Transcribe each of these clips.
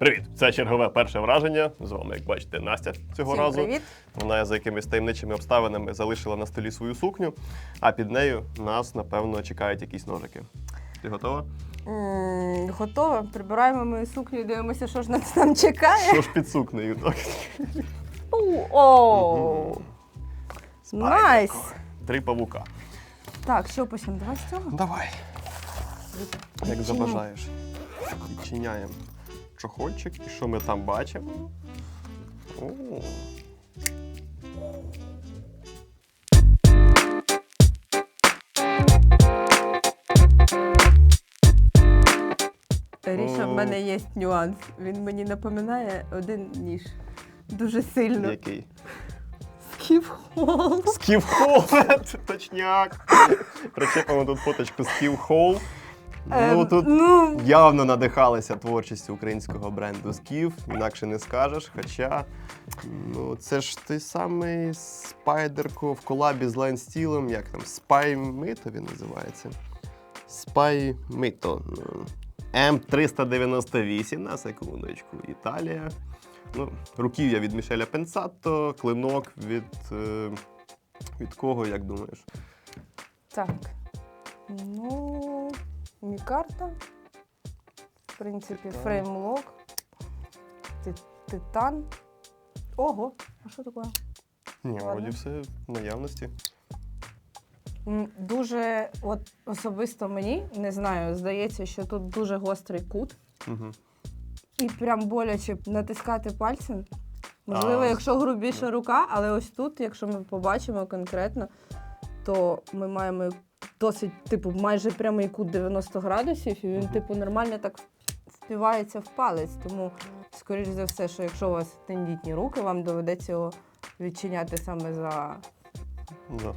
Привіт! Це чергове перше враження. З вами, як бачите, Настя цього Всім разу. привіт. Вона за якимись таємничими обставинами залишила на столі свою сукню, а під нею нас, напевно, чекають якісь ножики. Ти готова? Готова. Прибираємо мою сукню і дивимося, що ж нас там чекає. Що ж під сукнею? Так? О! Найс! Три павука. Так, що почнемо? Давай з цього. Давай. Як забажаєш. Відчиняємо чохольчик. І що ми там бачимо? О, Ріша, в мене є нюанс. Він мені напоминає один ніж. Дуже сильно. який? Скіфхол. Скіфхол! Точняк! Причепимо тут фоточку Скіфхол. Ну, Ем, тут ну, явно надихалися творчістю українського бренду Скіф, інакше не скажеш. Хоча, ну, це ж той самий спайдерко в колабі з Steel, як там, Mito він називається. Ну, М398 на секундочку. Італія. Ну, руків'я від Мішеля Пенсато, клинок від. Е, від кого, як думаєш? так. Ну, мікарта. В принципі, Титан. фреймлок. Титан. Ого, а що таке? Ні, Ладно. вроді все в наявності. Дуже, от особисто мені, не знаю, здається, що тут дуже гострий кут. Угу. І прям боляче натискати пальцем. Можливо, А, якщо грубіша рука, але ось тут, якщо ми побачимо конкретно, то ми маємо досить, типу, майже прямий кут 90 градусів, і він, типу, нормально так впівається в палець. Тому, скоріш за все, що якщо у вас тендітні руки, вам доведеться його відчиняти саме за За.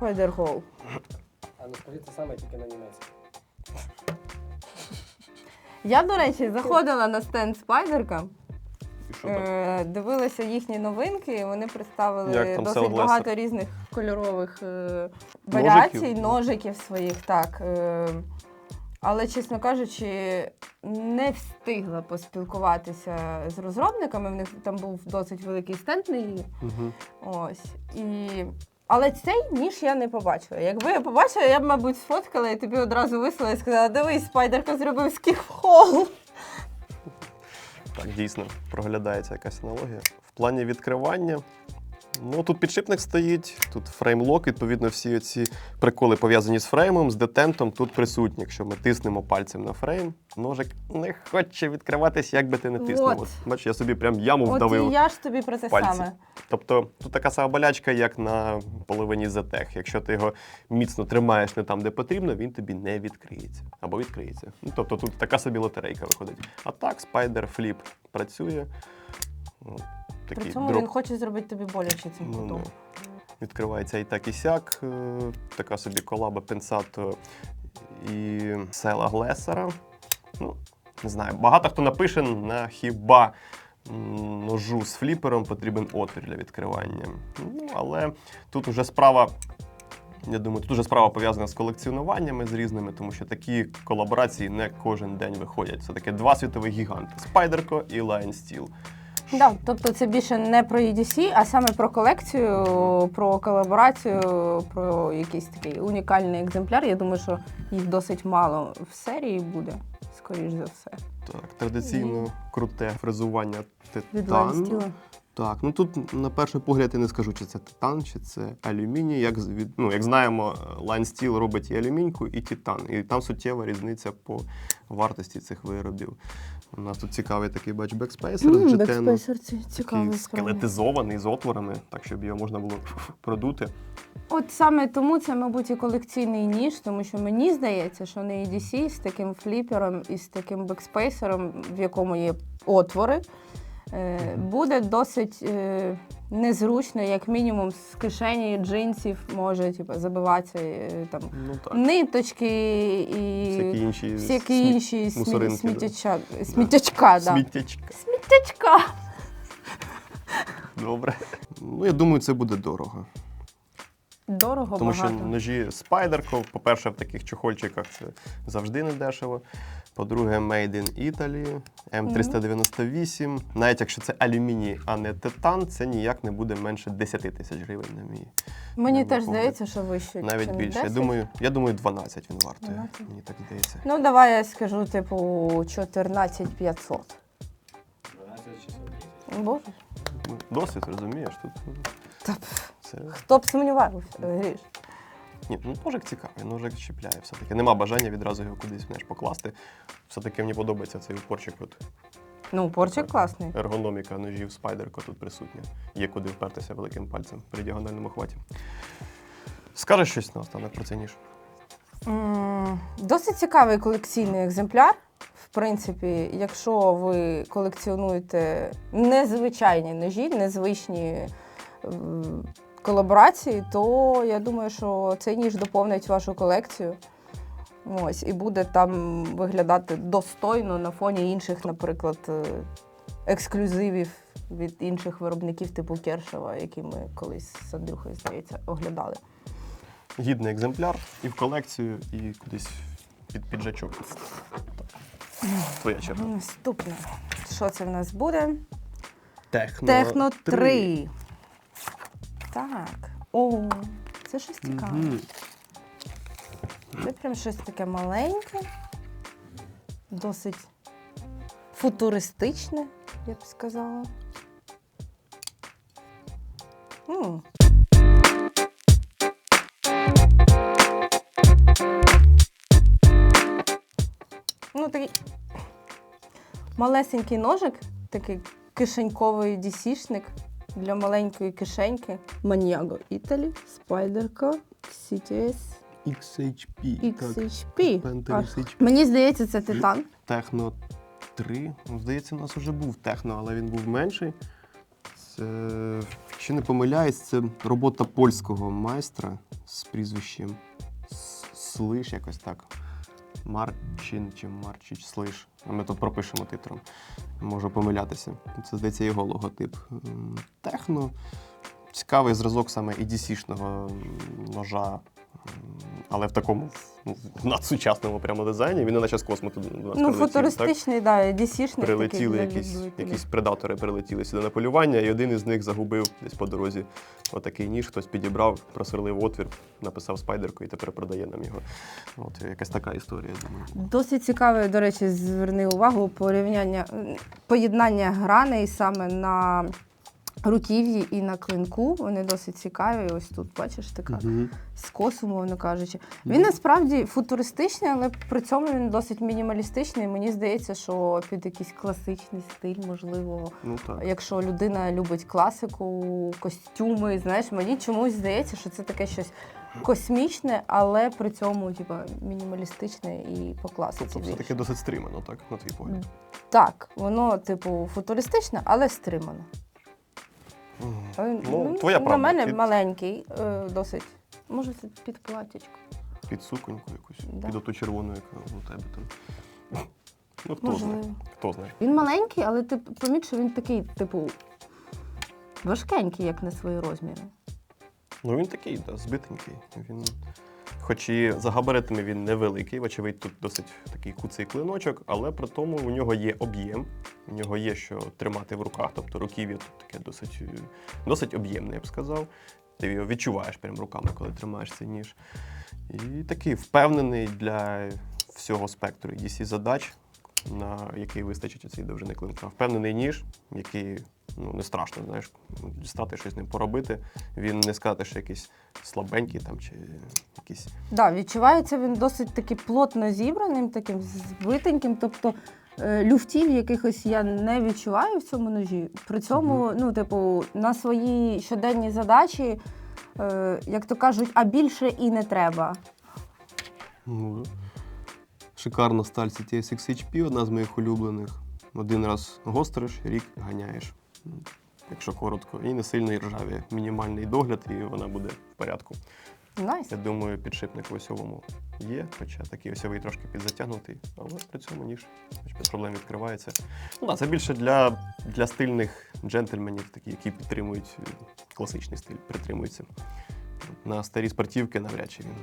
Spider-Hole. А ну скажи це саме тільки на німецькій. Я, до речі, заходила на стенд Спайдерка. І що там? Е, дивилася їхні новинки, і вони представили Як там досить багато різних кольорових е, варіацій, ножиків своїх, так. Е, але, чесно кажучи, не встигла поспілкуватися з розробниками. В них там був досить великий стенд на її. Угу. Ось. І... Але цей ніж я не побачила. Якби я побачила, я б, мабуть, сфоткала і тобі одразу вислала і сказала: дивись, спайдерка зробив скіфхол. Так, дійсно, проглядається якась аналогія. В плані відкривання. Ну, тут підшипник стоїть, тут фреймлок, відповідно, всі ці приколи пов'язані з фреймом, з детентом тут присутні. Якщо ми тиснемо пальцем на фрейм, ножик не хоче відкриватись, як би ти не тиснув. От. От. Бачиш, я собі прям яму От вдавив. і я ж тобі про те пальці. саме. Тобто тут така сама болячка, як на половині ZTEC. Якщо ти його міцно тримаєш не там, де потрібно, він тобі не відкриється. Або відкриється. Ну, тобто тут така собі лотерейка виходить. А так, Spider Flip працює. Ну, При цьому дроп. він хоче зробити тобі боляче цим Ну, кутом. ну. Відкривається і так, і сяк. Е, Така собі колаба Пенсато і села Глесера. Ну, не знаю, багато хто напише на хіба ножу з фліпером потрібен отвір для відкривання. Ну, але тут уже справа. Я думаю, тут уже справа пов'язана з колекціонуваннями з різними, тому що такі колаборації не кожен день виходять. Це таке два світові гіганти: Спайдерко і Lion Steel. Да, тобто це більше не про EDC, а саме про колекцію, про колаборацію, про якийсь такий унікальний екземпляр. Я думаю, що їх досить мало в серії буде, скоріш за все. Так, традиційно круте фрезування Від титан. Лайнстіла. Так, ну тут на перший погляд я не скажу, чи це титан, чи це алюміній. Як, від, ну, як знаємо, Line Steel робить і алюміньку, і титан. І там суттєва різниця по вартості цих виробів. У нас тут цікавий такий бач бекспейсер з джетену. Такий скелетизований з отворами, так щоб його можна було продути. От саме тому це, мабуть, і колекційний ніж, тому що мені здається, що на EDC з таким фліпером і з таким бекспейсером, в якому є отвори, буде досить е, незручно, як мінімум, з кишені джинсів може типу, забиватися е, там Ну так. ниточки і Всякі інші, всякі інші смі- мусоринки, да. сміттячка. Да. Сміттячка. Сміттячка. Добре. Ну, я думаю, це буде дорого. Дорого Тому багато. що ножі Спайдерко, по-перше, в таких чохольчиках це завжди не дешево. По-друге, Made in Italy, М398. Навіть якщо це алюміній, а не титан, це ніяк не буде менше 10 тисяч гривень на мій. Мені теж здається, що вище. Навіть чим більше. Я думаю, я думаю, 12 він вартує. 12? Мені так здається. Ну, давай я скажу, типу, 14 500. 12 610. Боже. Ну, розумієш, тут Та це. хто б сумнівався, Гріш. Ні, ну ножик цікавий, ножик чіпляє все-таки. Нема бажання відразу його кудись знаєш, покласти. Все-таки мені подобається цей упорчик. От Ну, порчик класний. ергономіка ножів спайдерка тут присутня. Є куди впертися великим пальцем при діагональному хваті. Скажеш щось наостанок про цей ніж? М, Досить цікавий колекційний екземпляр. В принципі, якщо ви колекціонуєте незвичайні ножі, незвичні м, колаборації, то я думаю, що цей ніж доповнить вашу колекцію. Ось, і буде там виглядати достойно на фоні інших, наприклад, е, ексклюзивів від інших виробників типу Кершева, які ми колись з Андрюхою, здається, оглядали. Гідний екземпляр і в колекцію, і кудись під піджачок. Твоя черга. Наступне. Що це в нас буде? Техно, Техно 3. Так. О, це щось цікаве. Мгм. Це прям щось таке маленьке, досить футуристичне, я б сказала. М. Ну, такий малесенький ножик, такий кишеньковий DC-шник для маленької кишеньки. Maniago Italy, спайдерка, CTS XHP. XHP. Panther XHP. Мені здається, це титан. Техно 3. Ну, здається, у нас вже був техно, але він був менший. Це, якщо не помиляюсь, це робота польського майстра з прізвищем Слиш, якось так. Марчин чи Марчич Слиш. Ми тут пропишемо титром. Можу помилятися. Це, здається, його логотип. Техно. Цікавий зразок саме EDC-шного ножа, але в такому ну, в надсучасному прямо дизайні. Він наче з космосу до нас Ну, футуристичний, да, DC-шник. Прилетіли такий якісь, якісь предатори прилетіли сюди на полювання, і один із них загубив десь по дорозі отакий ніж, хтось підібрав, просверлив отвір, написав спайдерку і тепер продає нам його. От якась така історія, я думаю. Досить цікаве, до речі, зверни увагу порівняння поєднання граней саме на руків'ї і на клинку. Вони досить цікаві. Ось тут бачиш така скос, умовно кажучи. Він насправді футуристичний, але при цьому він досить мінімалістичний. Мені здається, що під якийсь класичний стиль, можливо, Ну так. якщо людина любить класику, костюми, знаєш, мені чомусь здається, що це таке щось космічне, але при цьому типа мінімалістичне і по класиці. Тобто більше. все-таки досить стримано, так, на твій погляд. Так, воно, типу, футуристичне, але стримано. Але, Ну, твоя на правда. мене Під, маленький, е, досить. Може, це під платячко. під суконьку якусь, Да. під оту червону, яка у тебе там. Ну, хто знає. Можливо. Хто знає. Він маленький, але ти поміч, що він такий, типу, важкенький, як на свої розміри. Ну він такий, да, збитенький. Він, хоч і за габаритами він невеликий, вочевидь, тут досить такий куций клиночок, але при тому у нього є об'єм, у нього є що тримати в руках, тобто руків'я тут таке досить, е, досить об'ємне, я б сказав. Ти його відчуваєш прям руками, коли тримаєш цей ніж. І такий впевнений для всього спектру DC задач, на який вистачить цієї довжини клинка. Впевнений ніж, який ну, не страшно, знаєш, дістати щось ним поробити. Він не сказати, що якийсь слабенький там чи якийсь. Да, відчувається він досить таки плотно зібраним, таким збитеньким. Тобто е, люфтів якихось я не відчуваю в цьому ножі. При цьому, ну, типу, на свої щоденні задачі, е, як то кажуть, а більше і не треба. Ну, шикарна сталь CTS XHP, одна з моїх улюблених. Один раз гостриш, рік ганяєш. Якщо коротко, і не сильно ржаві. Мінімальний догляд, і вона буде в порядку. Найс. Я думаю, підшипник в осьовому є, хоча такий осьовий трошки підзатягнутий, але при цьому ніж хоч без проблем відкривається. Ну да, це більше для, для стильних джентльменів, такі, які підтримують е, класичний стиль, притримуються. На старі спортівки навряд чи він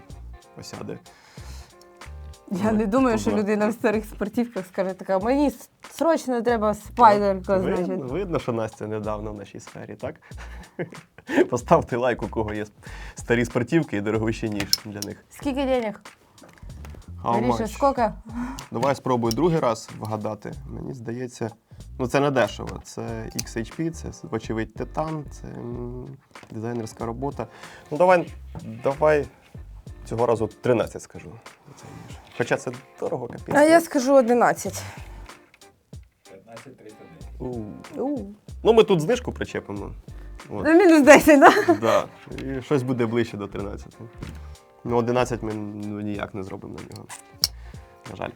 осяде. Я не думаю, що людина в старих спортивках скаже така, мені срочно треба спайдерка, значить. видно, що Настя недавно в нашій сфері, так? Поставте лайк, у кого є старі спортивки і дорогущий ніж для них. Скільки денег? Гріша, скільки? Давай спробую другий раз вгадати. Мені здається, ну це не дешево. Це XHP, це вочевидь титан, це дизайнерська робота. Ну давай, давай цього разу 13 скажу. Хоча це дорого капець. А я скажу 11. 15 309. У. У. Ну ми тут знижку причепимо. От. Ну, мінус 10, так? Да. І щось буде ближче до 13. Ну, 11 ми ну, ніяк не зробимо на нього. На жаль.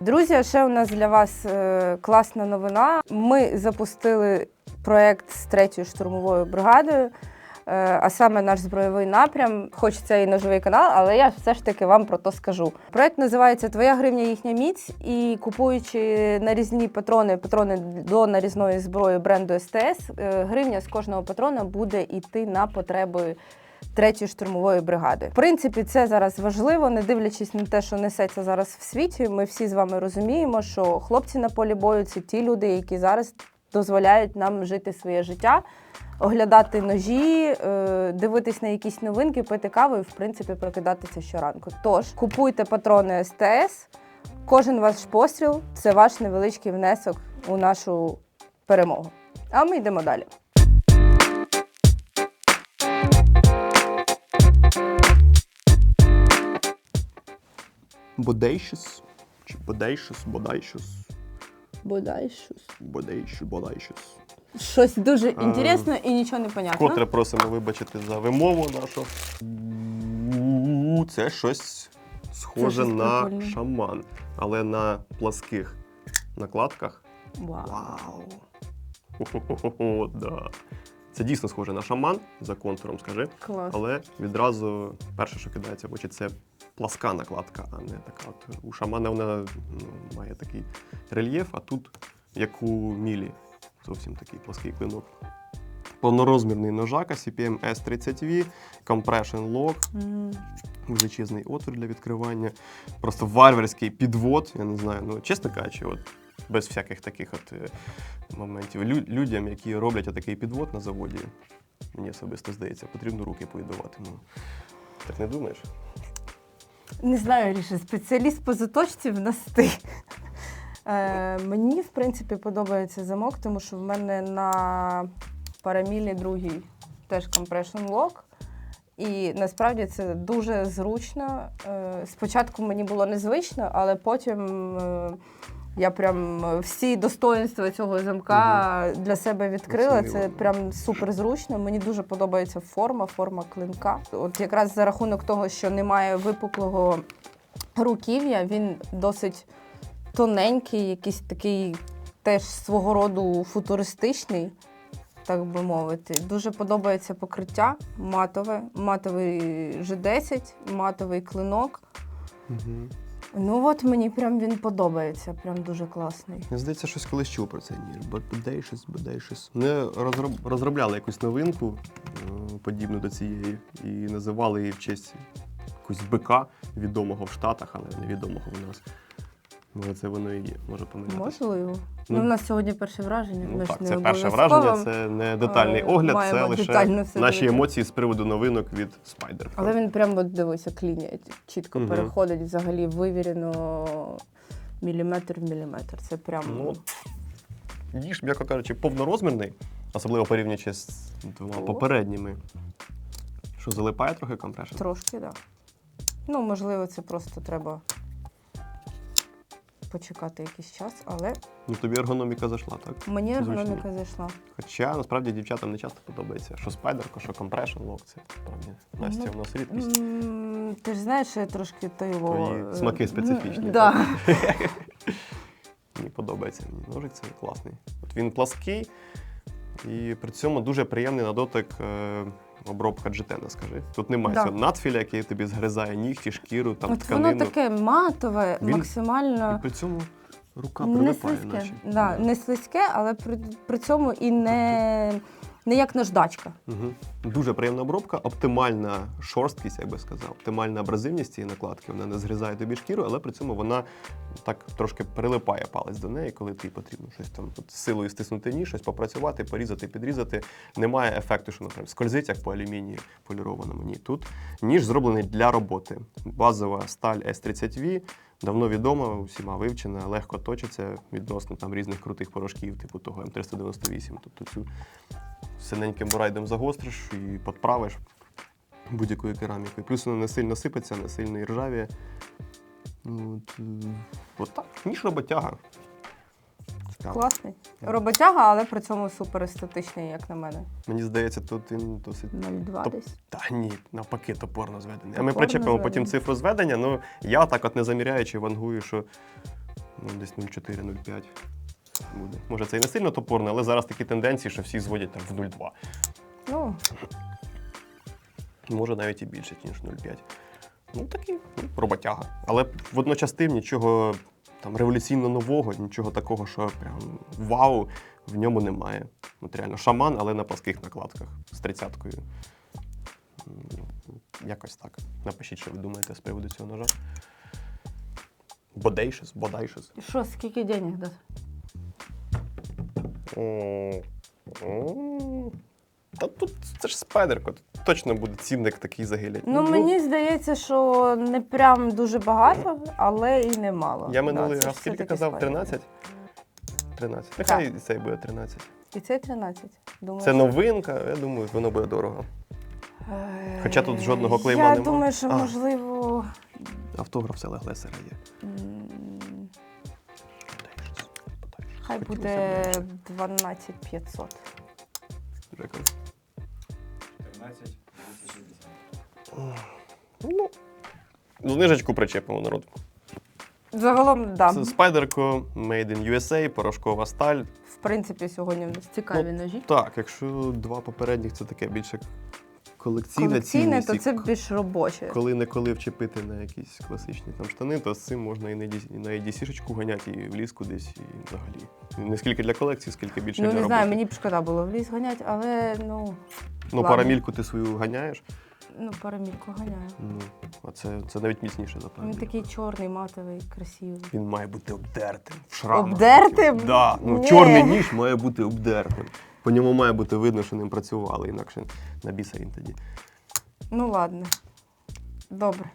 Друзі, ще у нас для вас е, класна новина. Ми запустили проект з третьою штурмовою бригадою, а саме наш збройовий напрям. Хоч це і ножовий канал, але я все ж таки вам про то скажу. Проект називається Твоя гривня, їхня міць. І купуючи нарізні патрони, патрони до нарізної зброї бренду СТС, е, гривня з кожного патрона буде йти на потреби третьої штурмової бригади. В принципі, це зараз важливо, не дивлячись на те, що несеться зараз в світі. Ми всі з вами розуміємо, що хлопці на полі бою це ті люди, які зараз дозволяють нам жити своє життя, оглядати ножі, е, дивитись на якісь новинки, пити каву і в принципі прокидатися щоранку. Тож купуйте патрони СТС. Кожен ваш постріл це ваш невеличкий внесок у нашу перемогу. А ми йдемо далі. Бодейшіс. Чи бодейшіс, бодайшіс, Бодай щось. бодейшіс, бодайшіс. Щось дуже Е, інтересне і нічого не понятно. Котре просимо вибачити за вимову нашу. У, Це щось схоже щось на прикольне. шаман, але на пласких накладках. Вау. Вау! Да. Це дійсно схоже на шаман за контуром, скажи. Клас. Але відразу перше, що кидається в очі, це пласка накладка, а не така. От у шамана вона ну, має такий рельєф, а тут, як у мілі, зовсім такий плаский клинок. Повнорозмірний ножака CPM S30V, Compression Lock, Мгм. величезний отвір для відкривання, просто варварський підвод. Я не знаю, ну чесно кажучи, от без всяких таких от е, моментів. Лю- людям, які роблять отакий підвод на заводі, мені особисто здається, потрібно руки поїдувати. Ну, так не думаєш? Не знаю, Ріша, спеціаліст по заточці в нас ти. Е, мені, в принципі, подобається замок, тому що в мене на парамілі другий теж compression lock. І насправді це дуже зручно. Е, спочатку мені було незвично, але потім е, я прям всі достоинства цього замка для себе відкрила. Це прям супер зручно. Мені дуже подобається форма, форма клинка. От якраз за рахунок того, що немає випуклого руків'я, він досить тоненький, якийсь такий теж свого роду футуристичний, так би мовити. Дуже подобається покриття матове, матовий G10, матовий клинок. Угу. Ну от мені прям він подобається, прям дуже класний. Мені здається, щось колись чув про цей ніж. Бодейшіс, щось розроб... розробляли якусь новинку, е, подібну до цієї, і називали її в честь якогось бика, відомого в Штатах, але невідомого в нас. Може, це воно і є, може помилятися. Можливо. Ну, Ну, у нас сьогодні перше враження. Ну, ж так, не це перше обов'язково. враження, це не детальний е, огляд, це маємо лише детально все наші дивитися. емоції з приводу новинок від Spider. Але він прямо от дивися, клінія чітко Мгм. переходить взагалі вивірено міліметр в міліметр. Це прям Ну, ніж, м'яко кажучи, повнорозмірний, особливо порівнюючи з двома О. попередніми. Що залипає трохи компрешн? трошки, так. Да. Ну, можливо, це просто треба почекати якийсь час, але Ну тобі ергономіка зайшла, так? мені ергономіка зайшла. Хоча насправді дівчатам не часто подобається, що спайдерка, що компрешн лок, це справді Настя Ну, у нас рідкість. М, Ти ж знаєш, що я трошки то його... Твої е, смаки специфічні, Да. Мені подобається мені. Ножик це класний. От він плаский і при цьому дуже приємний на дотик е, обробка джетена, скажи. Тут немає Да. цього надфіля, який тобі згризає нігті, шкіру, там От тканину. воно таке матове, Він- максимально І при цьому рука не слизьке. наче. Да, не слизьке, але при, при цьому і не не як наждачка. Угу. Дуже приємна обробка, оптимальна шорсткість, як би сказав, оптимальна абразивність цієї накладки. Вона не згризає тобі шкіру, але при цьому вона так трошки прилипає палець до неї, коли тобі потрібно щось там от, силою стиснути ніж, щось попрацювати, порізати, підрізати. Немає ефекту, що наприклад, скользить, як по алюмінії полірованому. Ні, тут ніж зроблений для роботи. Базова сталь S30V. Давно відома, усіма вивчена, легко точиться відносно там різних крутих порошків, типу того М398. Тобто цю синеньким бурайдом загостриш і підправиш будь-якою керамікою. Плюс вона не сильно сипеться, не сильно і ржавіє. Ну, От, е, от так, ніж роботяга. Цікаво. Класний. Роботяга, але при цьому супер естетичний, як на мене. Мені здається, тут він досить. 0,2 Топ- десь. Та ні, навпаки, топорно зведений. А Топорно ми причепимо потім зведений. цифру зведення. Ну, я так от не заміряючи, вангую, що ну, десь 0,4-0,5 буде. Може, це і не сильно топорно, але зараз такі тенденції, що всі зводять там в 0,2. Ну, Може навіть і більше, ніж 0,5. Ну, такий ну, роботяга. Але водночас тим нічого там революційно нового, нічого такого, що прям вау, в ньому немає. От реально шаман, але на пласких накладках з тридцяткою. Якось так. Напишіть, що ви думаєте з приводу цього ножа. Бодейшес, бодайшес. що, скільки денег дати? Та тут це ж спайдерко, тут точно буде цінник такий загилять. Ну, мені здається, що не прям дуже багато, але і немало. Я минулий Да, раз скільки казав? 13? 13. Нехай і цей буде 13. І це 13. Думаю, Це що- новинка, я думаю, воно буде дорого. Е, Хоча тут жодного клейма Я нема. думаю, що А. можливо. Автограф Села Глесера є. м, Хай буде б менше. 12 500. Дякую. 13 260. Ну, знижечку причепимо народ. Загалом, да. Це спайдерко, Made in USA, порошкова сталь. В принципі, сьогодні в нас цікаві Ну, ножі. Так, якщо два попередніх це таке більше колекційна Колекційне, цінність. то це більш робоче. Коли не коли вчепити на якісь класичні там штани, то з цим можна і на і на EDC-шечку ганяти, і в ліс кудись, і взагалі. Не скільки для колекції, скільки більше Ну, для не роботи. знаю, мені б шкода було в ліс ганять, але ну, Ну, ладно. парамільку ти свою ганяєш, ну парамільку ганяю. ну, а це, це навіть міцніше за Він такий чорний, матовий, красивий. Він має бути обдертим. В шрамах. Обдертим? таких. Да. Ну, чорний ніж має бути обдертим. По ньому має бути видно, що ним працювали, інакше на біса він тоді. Ну ладно. Добре.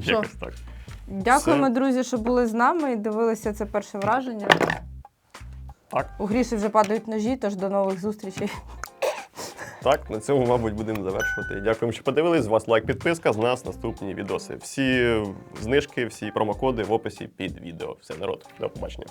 Що? Якось так. Дякуємо, Все. друзі, що були з нами і дивилися це перше враження. Так. У Гріші вже падають ножі, тож до нових зустрічей. Так, на цьому, мабуть, будемо завершувати. Дякуємо, що подивились. З вас лайк, підписка, з нас наступні відоси. Всі знижки, всі промокоди в описі під відео. Все, народ, до побачення.